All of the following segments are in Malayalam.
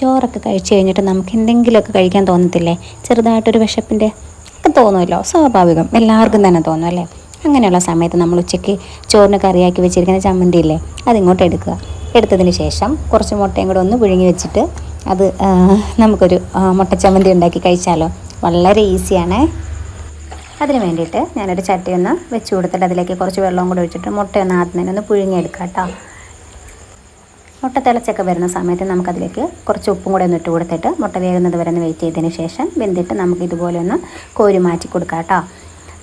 ചോറൊക്കെ കഴിച്ചു കഴിഞ്ഞിട്ട് നമുക്ക് എന്തെങ്കിലുമൊക്കെ കഴിക്കാൻ തോന്നത്തില്ലേ? ചെറുതായിട്ടൊരു വിശപ്പിന്റെ ഒക്കെ തോന്നുമല്ലോ? സ്വാഭാവികം. എല്ലാവർക്കും തന്നെ തോന്നും അല്ലേ? അങ്ങനെയുള്ള സമയത്ത് നമ്മൾ ഉച്ചയ്ക്ക് ചോറിന് കറിയാക്കി വെച്ചിരിക്കുന്ന ചമ്മന്തി ഇല്ലേ അതിങ്ങോട്ട് എടുക്കുക. എടുത്തതിന് ശേഷം കുറച്ച് മുട്ടയും കൂടെ ഒന്ന് പുഴുങ്ങി വെച്ചിട്ട് അത് നമുക്കൊരു മുട്ടച്ചമ്മന്തി മുട്ട ചമ്മന്തി ഉണ്ടാക്കി കഴിച്ചാലോ? വളരെ ഈസിയാണേ. അതിന് വേണ്ടിയിട്ട് ഞാനൊരു ചട്ടി ഒന്ന് വെച്ച് കൊടുത്തിട്ട് അതിലേക്ക് കുറച്ച് വെള്ളവും കൂടെ ഒഴിച്ചിട്ട് മുട്ടയൊന്ന് ആദ്യം തന്നെ ഒന്ന് പുഴുങ്ങിയെടുക്കാം കേട്ടോ. മുട്ട തിളച്ചൊക്കെ വരുന്ന സമയത്ത് നമുക്കതിലേക്ക് കുറച്ച് ഉപ്പും കൂടെ ഒന്ന് ഇട്ട് കൊടുത്തിട്ട് മുട്ട വേകുന്നത് വരെ ഒന്ന് വെയിറ്റ് ചെയ്തതിന് ശേഷം വെന്തിട്ട് നമുക്ക് ഇതുപോലെ ഒന്ന് കോരി മാറ്റി കൊടുക്കാം കേട്ടോ.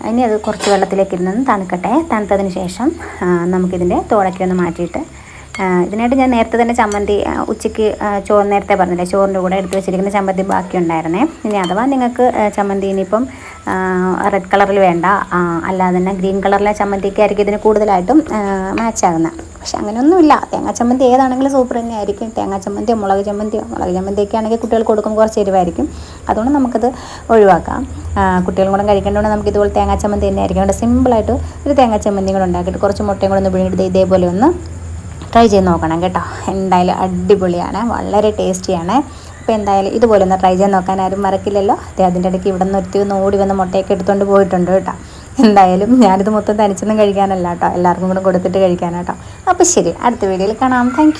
ഇനി അത് കുറച്ച് വെള്ളത്തിലേക്ക് ഇരുന്ന് തണുക്കട്ടെ. തണുത്തതിന് ശേഷം നമുക്കിതിന്റെ തോടൊക്കെ ഒന്ന് മാറ്റിയിട്ട് ഇതിനായിട്ട് ഞാൻ നേരത്തെ തന്നെ ചമ്മന്തി ഉച്ചയ്ക്ക് ചോറ് നേരത്തെ പറഞ്ഞില്ലേ ചോറിന്റെ കൂടെ എടുത്ത് വെച്ചിരിക്കുന്ന ചമ്മന്തി ബാക്കി ഉണ്ടായിരുന്നേ. ഇനി അഥവാ നിങ്ങൾക്ക് ചമ്മന്തി ഇനിയിപ്പം റെഡ് കളറിൽ വേണ്ട അല്ലാതെ തന്നെ ഗ്രീൻ കളറിലെ ചമ്മന്തിക്കായിരിക്കും ഇതിന് കൂടുതലായിട്ടും മാച്ച് ആകുന്നത്. പക്ഷെ അങ്ങനെയൊന്നുമില്ല. തേങ്ങാ ചമ്മന്തി ഏതാണെങ്കിലും സൂപ്പർ തന്നെ ആയിരിക്കും. തേങ്ങാ ചമ്മന്തിയോ മുളക് ചമ്മന്തിയോ മുളക് ചമ്മന്തിയൊക്കെ ആണെങ്കിൽ കുട്ടികൾക്ക് കൊടുക്കുമ്പോൾ കുറച്ച് എരിവായിരിക്കും. അതുകൊണ്ട് നമുക്കത് ഒഴിവാക്കാം. കുട്ടികളും കൂടെ കഴിക്കേണ്ടതുകൊണ്ട് നമുക്ക് ഇതുപോലെ തേങ്ങാ ചമ്മന്തി തന്നെ ആയിരിക്കും. അതുകൊണ്ട് സിമ്പിളായിട്ട് ഒരു തേങ്ങാ ചമ്മന്തി കൂടെ ഉണ്ടാക്കിയിട്ട് കുറച്ച് മുട്ടയും കൂടെ ഒന്ന് പിഴിഞ്ഞിട്ട് ഇതേപോലെ ഒന്ന് ട്രൈ ചെയ്ത് നോക്കണം കേട്ടോ. എന്തായാലും അടിപൊളിയാണ്. വളരെ ടേസ്റ്റിയാണ്. അപ്പോൾ എന്തായാലും ഇതുപോലെ ഒന്ന് ട്രൈ ചെയ്ത് നോക്കാൻ ആരും മറക്കില്ലല്ലോ. അതെ അതിന്റെ ഇടയ്ക്ക് ഇവിടെ നിന്ന് ഒരുത്തി ഒന്ന് ഓടി വന്ന് മുട്ടയൊക്കെ എടുത്തുകൊണ്ട് പോയിട്ടുണ്ട് കേട്ടോ. എന്തായാലും ഞാനിത് മൊത്തം തനിച്ചൊന്നും കഴിക്കാനല്ല കേട്ടോ എല്ലാവർക്കും കൂടെ കൊടുത്തിട്ട് കഴിക്കാനാട്ടോ അപ്പോൾ ശരി അടുത്ത വീഡിയോയിൽ കാണാം. താങ്ക്